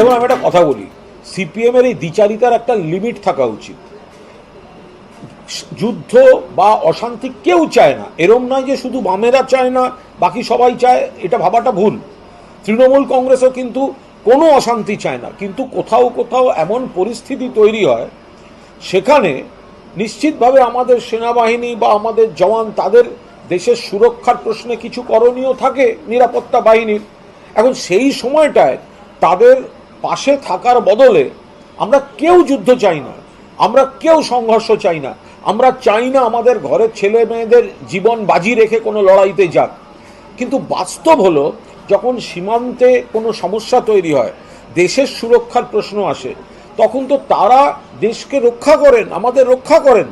দেখুন, আমি একটা কথা বলি। সিপিএম এর এই দ্বিচারিতার একটা লিমিট থাকা উচিত। যুদ্ধ বা অশান্তি কেউ চায় না। এরম নয় যে শুধু বামেরা চায় না, বাকি সবাই চায়, এটা ভাবাটা ভুল। তৃণমূল কংগ্রেসও কিন্তু কোনো অশান্তি চায় না। কিন্তু কোথাও কোথাও এমন পরিস্থিতি তৈরি হয়, সেখানে নিশ্চিতভাবে আমাদের সেনাবাহিনী বা আমাদের জওয়ান, তাদের দেশের সুরক্ষার প্রশ্নে কিছু করণীয় থাকে নিরাপত্তা বাহিনীর। এখন সেই সময়টায় তাদের পাশে থাকার বদলে আমরা কেউ যুদ্ধ চাই না, আমরা কেউ সংঘর্ষ চাই না, আমরা চাই না আমাদের ঘরের ছেলে মেয়েদের জীবন বাজি রেখে কোনো লড়াইতে যাক। কিন্তু বাস্তব হলো, যখন সীমান্তে কোনো সমস্যা তৈরি হয়, দেশের সুরক্ষার প্রশ্ন আসে, তখন তো তারা দেশকে রক্ষা করেন, আমাদের রক্ষা করেন।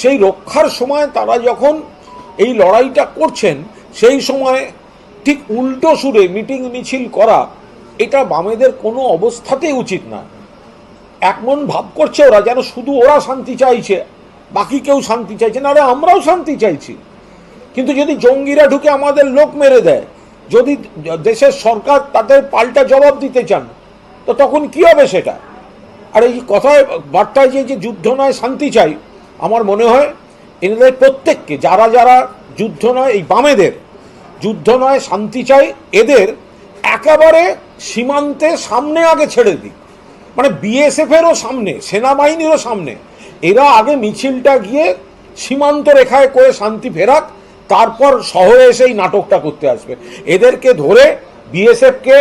সেই রক্ষার সময় তারা যখন এই লড়াইটা করছেন, সেই সময় ঠিক উল্টো সুরে মিটিং মিছিল করা এটা বামেদের কোনো অবস্থাতেই উচিত না। এমন ভাব করছে ওরা যেন শুধু ওরা শান্তি চাইছে, বাকি কেউ শান্তি চাইছে না আমরাও শান্তি চাইছি। কিন্তু যদি জঙ্গিরা ঢুকে আমাদের লোক মেরে দেয়, যদি দেশের সরকার তাদের পাল্টা জবাব দিতে চান, তো তখন কি হবে সেটা? আর এই কথায়, বার্তায় যে যে যুদ্ধ নয়, শান্তি চাই, আমার মনে হয় এনাদের প্রত্যেককে, যারা যারা যুদ্ধ নয়, এই বামেদের, যুদ্ধ নয়, শান্তি চাই, এদের একেবারে সীমান্তে সামনে আগে ছেড়ে দিক। মানে বিএসএফেরও সামনে, সেনাবাহিনীরও সামনে। এরা আগে মিছিলটা গিয়ে সীমান্ত রেখায় করে শান্তি ফেরাক, তারপর শহরে এসে এই নাটকটা করতে আসবে। এদেরকে ধরে বিএসএফকে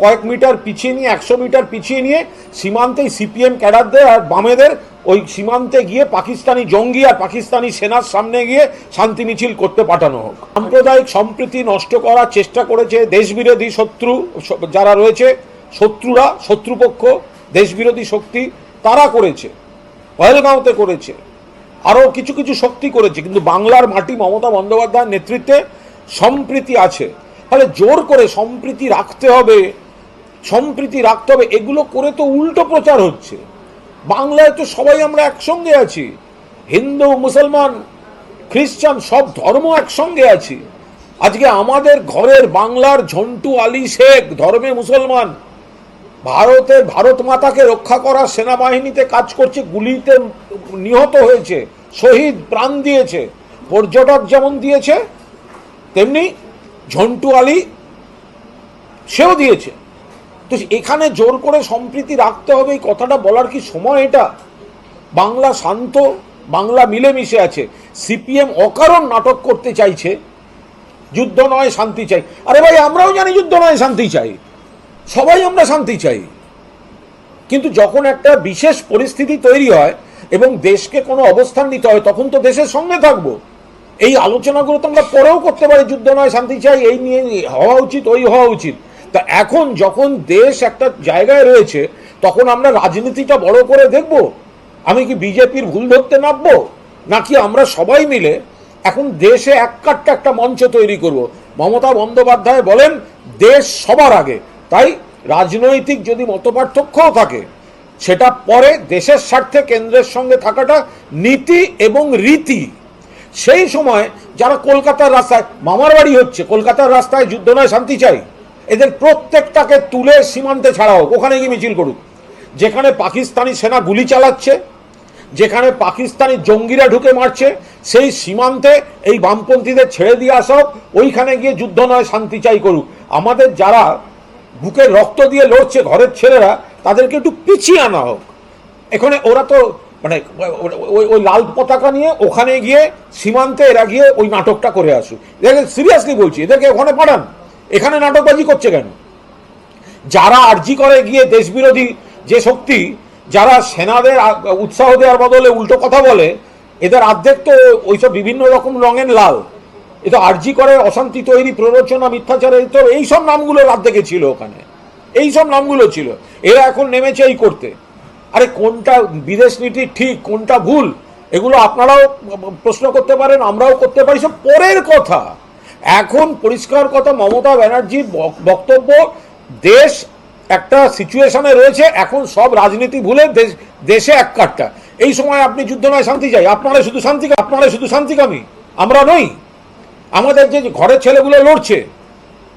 কয়েক মিটার পিছিয়ে নিয়ে, একশো মিটার পিছিয়ে নিয়ে সীমান্তেই সিপিএম ক্যাডারদের আর বামেদের ওই সীমান্তে গিয়ে পাকিস্তানি জঙ্গি আর পাকিস্তানি সেনার সামনে গিয়ে শান্তি মিছিল করতে পাঠানো হোক। সাম্প্রদায়িক সম্প্রীতি নষ্ট করার চেষ্টা করেছে দেশবিরোধী শত্রু, যারা রয়েছে, শত্রুরা, শত্রুপক্ষ, দেশবিরোধী শক্তি, তারা করেছে, পহেলগাঁওতে করেছে, আরও কিছু কিছু শক্তি করেছে, কিন্তু বাংলার মাটি মমতা বন্দ্যোপাধ্যায়ের নেতৃত্বে সম্প্রীতি আছে। তাহলে জোর করে সম্প্রীতি রাখতে হবে, সম্প্রীতি রাখতে হবে, এগুলো করে তো উল্টো প্রচার হচ্ছে। বাংলায় তো সবাই আমরা একসঙ্গে আছি। হিন্দু, মুসলমান, খ্রিস্টান সব ধর্ম একসঙ্গে আছি। আজকে আমাদের ঘরের বাংলার ঝন্টু আলী শেখ ধর্মে মুসলমান ভারতের ভারত মাতাকে রক্ষা করা সেনাবাহিনীতে কাজ করছে, গুলিতে নিহত হয়েছে, শহীদ প্রাণ দিয়েছে, পর্যটক যেমন দিয়েছে, তেমনি ঝন্টু আলী সেও দিয়েছে। তো এখানে জোর করে সম্প্রীতি রাখতে হবে, এই কথাটা বলার কি সময় এটা? বাংলা শান্ত, বাংলা মিলেমিশে আছে। সিপিএম অকারণ নাটক করতে চাইছে, যুদ্ধ নয়, শান্তি চাই। আরে ভাই, আমরাও জানি যুদ্ধ নয়, শান্তি চাই। সবাই আমরা শান্তি চাই। কিন্তু যখন একটা বিশেষ পরিস্থিতি তৈরি হয় এবং দেশকে কোনো অবস্থান নিতে হয়, তখন তো দেশের সঙ্গে থাকব। এই আলোচনাগুলো তো আমরা পরেও করতে পারি, যুদ্ধ নয়, শান্তি চাই, এই নিয়ে হওয়া উচিত, ওই হওয়া উচিত। তা এখন যখন দেশ একটা জায়গায় রয়েছে, তখন আমরা রাজনীতিটা বড় করে দেখব। আমি কি বিজেপির ভুল ধরতে নামবো? নাকি আমরা সবাই মিলে এখন দেশে এক কাটটা একটা মঞ্চ তৈরি করব? মমতা বন্দ্যোপাধ্যায় বলেন, দেশ সবার আগে। তাই রাজনৈতিক যদি মতপার্থক্যও থাকে, সেটা পরে দেশের স্বার্থে কেন্দ্রের সঙ্গে থাকাটা নীতি এবং রীতি। সেই সময় যারা কলকাতার রাস্তায়, মামার বাড়ি হচ্ছে, কলকাতার রাস্তায় যুদ্ধ নয়, শান্তি চাই। এদের প্রত্যেকটাকে তুলে সীমান্তে ছাড়া হোক ওখানে গিয়ে মিছিল করুক। যেখানে পাকিস্তানি সেনা গুলি চালাচ্ছে, যেখানে পাকিস্তানি জঙ্গিরা ঢুকে মারছে, সেই সীমান্তে এই বামপন্থীদের ছেড়ে দিয়ে আসা ওইখানে গিয়ে যুদ্ধ নয়, শান্তি চাই করুক। আমাদের যারা বুকে রক্ত দিয়ে লড়ছে ঘরের ছেলেরা, তাদেরকে একটু পিছিয়ে আনা হোক। এখানে ওরা তো মানে ওই ওই লাল পতাকা নিয়ে ওখানে গিয়ে সীমান্তে এরা গিয়ে ওই নাটকটা করে আসুক। এদেরকে সিরিয়াসলি বলছি, এদেরকে ওখানে পাঠান। এখানে নাটকবাজি করছে কেন? যারা আর্জি করে গিয়ে দেশবিরোধী যে শক্তি, যারা সেনাদের উৎসাহ দেওয়ার বদলে উল্টো কথা বলে, এদের অর্ধেক তো ওইসব বিভিন্ন রকম রঙের লাল। এ তো আর্জি করে অশান্তি তৈরি, প্ররোচনা মিথ্যাচারের তো এইসব নামগুলো অর্ধেকে ছিল ওখানে। এই সব নামগুলো ছিল। এরা এখন নেমেছে এই করতে। আরে কোনটা বিদেশ নীতি ঠিক, কোনটা ভুল, এগুলো আপনারাও প্রশ্ন করতে পারেন, আমরাও করতে পারি, সব পরের কথা। এখন পরিষ্কার কথা মমতা ব্যানার্জির বক্তব্য, দেশ একটা সিচুয়েশনে রয়েছে, এখন সব রাজনীতি ভুলে দেশ, দেশে এক কাটটা। এই সময় আপনি যুদ্ধ নয়, শান্তি চাই। আপনারা শুধু শান্তি আপনারা শুধু শান্তিকামী আমরা নই। আমাদের যে ঘরের ছেলেগুলো লড়ছে,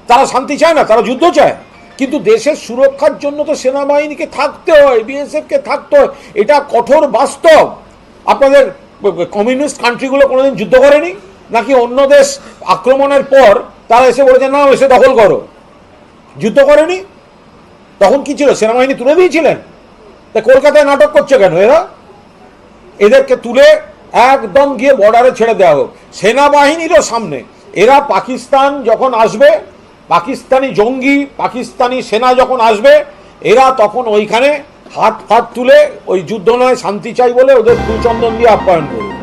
তারা শান্তি চায় না, তারা যুদ্ধ চায়। কিন্তু দেশের সুরক্ষার জন্য তো সেনাবাহিনীকে থাকতে হয়, বিএসএফকে থাকতে হয়। এটা কঠোর বাস্তব। আপনাদের কমিউনিস্ট কান্ট্রিগুলো কোনোদিন যুদ্ধ করেনি? নাকি অন্য দেশ আক্রমণের পর তারা এসে বলেছে, না, এসে দখল করো। যুদ্ধ করেনি। তখন কি ছিল? সেনাবাহিনী তুলে দিয়েছিলেন? তা কলকাতায় নাটক করছে কেন এরা? এদেরকে তুলে একদম গিয়ে বর্ডারে ছেড়ে দেওয়া হোক। সেনাবাহিনীরও সামনে। এরা পাকিস্তান যখন আসবে, পাকিস্তানি জঙ্গি, পাকিস্তানি সেনা যখন আসবে, এরা তখন ওইখানে হাত ফাত তুলে ওই যুদ্ধ নয়, শান্তি চাই বলে ওদের ফুলচন্দন দিয়ে আপ্যায়ন করবে।